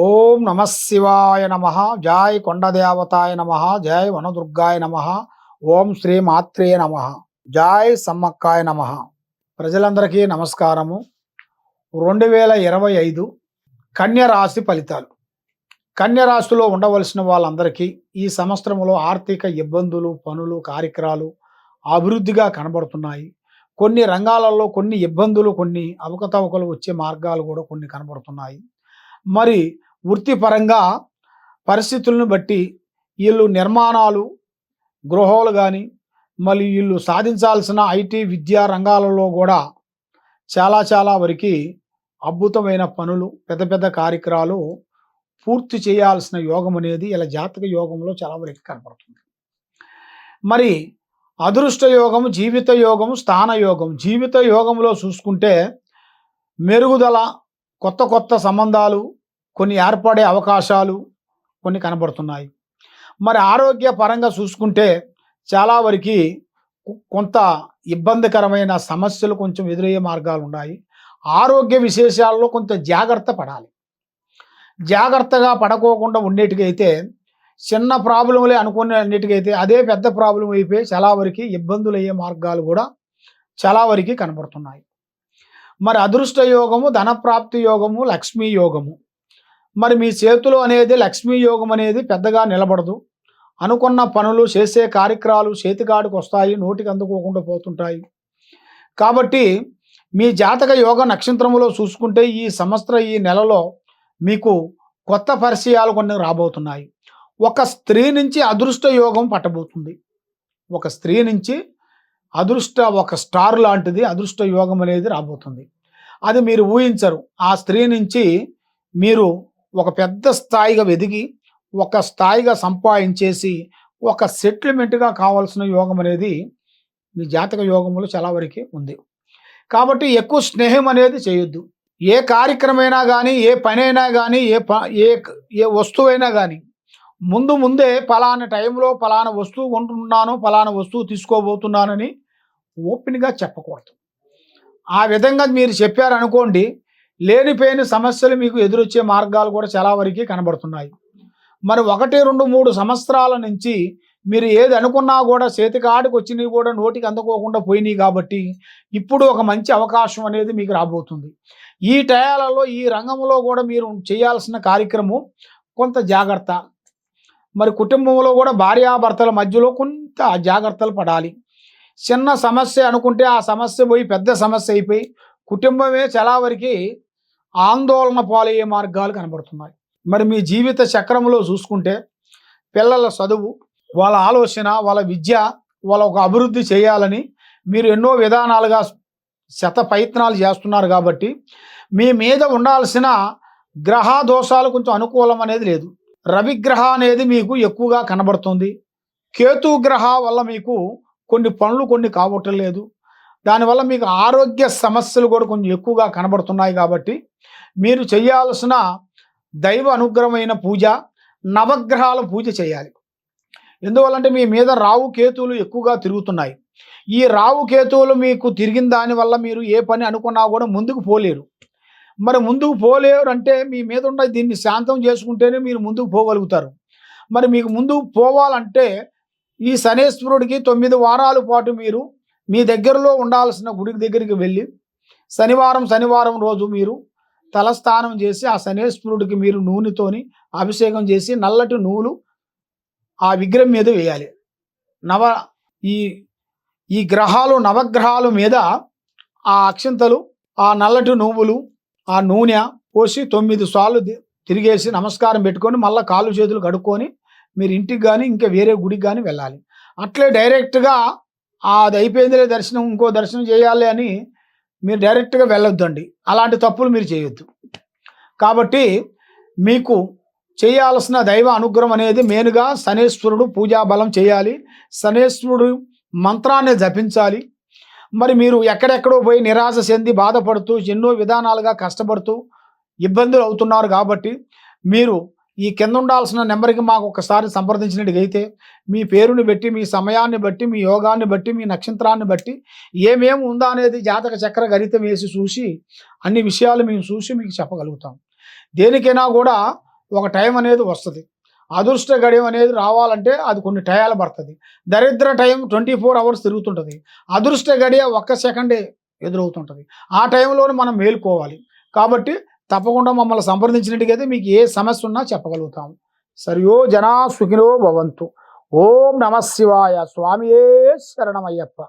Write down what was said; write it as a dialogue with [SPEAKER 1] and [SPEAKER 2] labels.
[SPEAKER 1] ఓం నమ శివాయ నమ జాయ్ కొండదేవతాయ నమ జై వనదుర్గాయ నమ ఓం శ్రీ మాత్రే నమ జాయ్ సమ్మక్కాయ నమ. ప్రజలందరికీ నమస్కారము. రెండు వేల ఇరవై ఐదు కన్యరాశి ఫలితాలు. కన్యరాశిలో ఉండవలసిన వాళ్ళందరికీ ఈ సంవత్సరంలో ఆర్థిక ఇబ్బందులు పనులు కార్యక్రమాలు అభివృద్ధిగా కనబడుతున్నాయి. కొన్ని రంగాలలో కొన్ని ఇబ్బందులు కొన్ని అవకతవకలు వచ్చే మార్గాలు కూడా కొన్ని కనబడుతున్నాయి. మరి వృత్తిపరంగా పరిస్థితులను బట్టి వీళ్ళు నిర్మాణాలు గృహాలు కానీ మళ్ళీ వీళ్ళు సాధించాల్సిన ఐటీ విద్యా రంగాలలో కూడా చాలా చాలా వరకు అద్భుతమైన పనులు పెద్ద పెద్ద కార్యక్రమాలు పూర్తి చేయాల్సిన యోగం అనేది ఇలా జాతక యోగంలో చాలా వరకు కనపడుతుంది. మరి అదృష్ట యోగం జీవిత యోగం స్థాన యోగం జీవిత యోగంలో చూసుకుంటే మెరుగుదల కొత్త కొత్త సంబంధాలు కొన్ని ఏర్పడే అవకాశాలు కొన్ని కనబడుతున్నాయి. మరి ఆరోగ్య పరంగా చూసుకుంటే చాలా వరకు కొంత ఇబ్బందికరమైన సమస్యలు కొంచెం ఎదురయ్యే మార్గాలు ఉన్నాయి. ఆరోగ్య విశేషాల్లో కొంత జాగ్రత్త పడాలి. జాగ్రత్తగా పడకోకుండా ఉండేటికైతే చిన్న ప్రాబ్లంలే అనుకునేటికైతే అదే పెద్ద ప్రాబ్లం అయిపోయి చాలా వరకు ఇబ్బందులు అయ్యే మార్గాలు కూడా చాలా వరకు కనబడుతున్నాయి. మరి అదృష్ట యోగము ధనప్రాప్తి యోగము లక్ష్మీ యోగము. మరి మీ చేతిలో అనేది లక్ష్మీ యోగం అనేది పెద్దగా నిలబడదు. అనుకున్న పనులు చేసే కార్యక్రమాలు చేతికాడికి వస్తాయి నోటికి అందుకోకుండా పోతుంటాయి. కాబట్టి మీ జాతక యోగ నక్షత్రములో చూసుకుంటే ఈ సంవత్సర ఈ నెలలో మీకు కొత్త పరిచయాలు కొన్ని రాబోతున్నాయి. ఒక స్త్రీ నుంచి అదృష్ట యోగం పట్టబోతుంది. ఒక స్త్రీ నుంచి అదృష్ట ఒక స్టార్ లాంటిది అదృష్ట యోగం అనేది రాబోతుంది. అది మీరు ఊహించరు. ఆ స్త్రీ నుంచి మీరు ఒక పెద్ద స్థాయిగా వెదిగి ఒక స్థాయిగా సంపాదించేసి ఒక సెటిల్మెంట్గా కావాల్సిన యోగం అనేది మీ జాతక యోగంలో చాలా వరకు ఉంది. కాబట్టి ఎక్కువ స్నేహం అనేది చేయొద్దు. ఏ కార్యక్రమైనా కానీ ఏ పని అయినా కానీ ఏ ప ఏ ఏ వస్తువైనా కానీ ముందు ముందే పలానా టైంలో పలానా వస్తువు కొంటున్నాను పలానా వస్తువు తీసుకోబోతున్నానని ఓపెన్గా చెప్పకూడదు. ఆ విధంగా మీరు చెప్పారనుకోండి లేనిపోయిన సమస్యలు మీకు ఎదురొచ్చే మార్గాలు కూడా చాలా వరకు కనబడుతున్నాయి. మరి ఒకటి రెండు మూడు సంవత్సరాల నుంచి మీరు ఏది అనుకున్నా కూడా చేతికాడికి వచ్చినవి కూడా నోటికి అందుకోకుండా పోయినాయి కాబట్టి ఇప్పుడు ఒక మంచి అవకాశం అనేది మీకు రాబోతుంది. ఈ టయాలలో ఈ రంగంలో కూడా మీరు చేయాల్సిన కార్యక్రమం కొంత జాగ్రత్త. మరి కుటుంబంలో కూడా భార్యాభర్తల మధ్యలో కొంత జాగ్రత్తలు పడాలి. చిన్న సమస్య అనుకుంటే ఆ సమస్య పోయి పెద్ద సమస్య అయిపోయి కుటుంబమే చాలా వరకు ఆందోళన పాలయ్యే మార్గాలు కనబడుతున్నాయి. మరి మీ జీవిత చక్రంలో చూసుకుంటే పిల్లల చదువు వాళ్ళ ఆలోచన వాళ్ళ విద్య వాళ్ళ ఒక అభివృద్ధి చేయాలని మీరు ఎన్నో విధానాలుగా శత ప్రయత్నాలు చేస్తున్నారు కాబట్టి మీ మీద ఉండాల్సిన గ్రహ దోషాలు కొంచెం అనుకూలం అనేది లేదు. రవిగ్రహ అనేది మీకు ఎక్కువగా కనబడుతుంది. కేతు గ్రహ వల్ల మీకు కొన్ని పనులు కొన్ని కావటం లేదు. దానివల్ల మీకు ఆరోగ్య సమస్యలు కూడా కొంచెం ఎక్కువగా కనబడుతున్నాయి కాబట్టి మీరు చేయాల్సిన దైవ అనుగ్రహమైన పూజ నవగ్రహాల పూజ చేయాలి. ఎందువల్లంటే మీ మీద రావు కేతువులు ఎక్కువగా తిరుగుతున్నాయి. ఈ రావు కేతువులు మీకు తిరిగిన దానివల్ల మీరు ఏ పని అనుకున్నా కూడా ముందుకు పోలేరు. మరి ముందుకు పోలేరు అంటే మీ మీద ఉన్న దీన్ని శాంతం చేసుకుంటేనే మీరు ముందుకు పోగలుగుతారు. మరి మీకు ముందుకు పోవాలంటే ఈ శనేశ్వరుడికి తొమ్మిది వారాల పాటు మీరు మీ దగ్గరలో ఉండాల్సిన గుడికి దగ్గరికి వెళ్ళి శనివారం శనివారం రోజు మీరు తలస్నానం చేసి ఆ శనేశ్వరుడికి మీరు నూనెతోని అభిషేకం చేసి నల్లటి నూలు ఆ విగ్రహం మీద వేయాలి. నవ ఈ ఈ గ్రహాలు నవగ్రహాలు మీద ఆ అక్షంతలు ఆ నల్లటి నువ్వులు ఆ నూనె పోసి తొమ్మిది సార్లు తిరిగేసి నమస్కారం పెట్టుకొని మళ్ళీ కాళ్ళు చేతులు కడుక్కొని మీరు ఇంటికి కానీ ఇంకా వేరే గుడికి కానీ వెళ్ళాలి. అట్లే డైరెక్ట్గా అది అయిపోయిందిలే దర్శనం ఇంకో దర్శనం చేయాలి అని మీరు డైరెక్ట్గా వెళ్ళొద్దండి. అలాంటి తప్పులు మీరు చేయొద్దు. కాబట్టి మీకు చేయాల్సిన దైవ అనుగ్రహం అనేది మెయిన్గా శనేశ్వరుడు పూజా బలం చేయాలి. శనేశ్వరుడు మంత్రాన్ని జపించాలి. మరి మీరు ఎక్కడెక్కడో పోయి నిరాశ చెంది బాధపడుతూ ఎన్నో విధానాలుగా కష్టపడుతూ ఇబ్బందులు అవుతున్నారు కాబట్టి మీరు ఈ కింద ఉండాల్సిన నెంబర్కి మాకు ఒకసారి సంప్రదించినట్టుగైతే మీ పేరుని బట్టి మీ సమయాన్ని బట్టి మీ యోగాన్ని బట్టి మీ నక్షత్రాన్ని బట్టి ఏమేమి ఉందా అనేది జాతక చక్ర గణితం వేసి చూసి అన్ని విషయాలు మేము చూసి మీకు చెప్పగలుగుతాం. దేనికైనా కూడా ఒక టైం అనేది వస్తుంది. అదృష్ట గడియం అనేది రావాలంటే అది కొన్ని టయాలు పడుతుంది. దరిద్ర టైం ట్వంటీ ఫోర్ అవర్స్ తిరుగుతుంటుంది. అదృష్ట గడియ ఒక్క సెకండే ఎదురవుతుంటుంది. ఆ టైంలోనే మనం మేలుకోవాలి. కాబట్టి తప్పకుండా మమ్మల్ని సంప్రదించినట్టుగైతే మీకు ఏ సమస్య ఉన్నా చెప్పగలుగుతాము సరియో జనా సుఖినో భవంతు. ఓం నమ శివాయ. స్వామియే శరణమయ్యప్ప.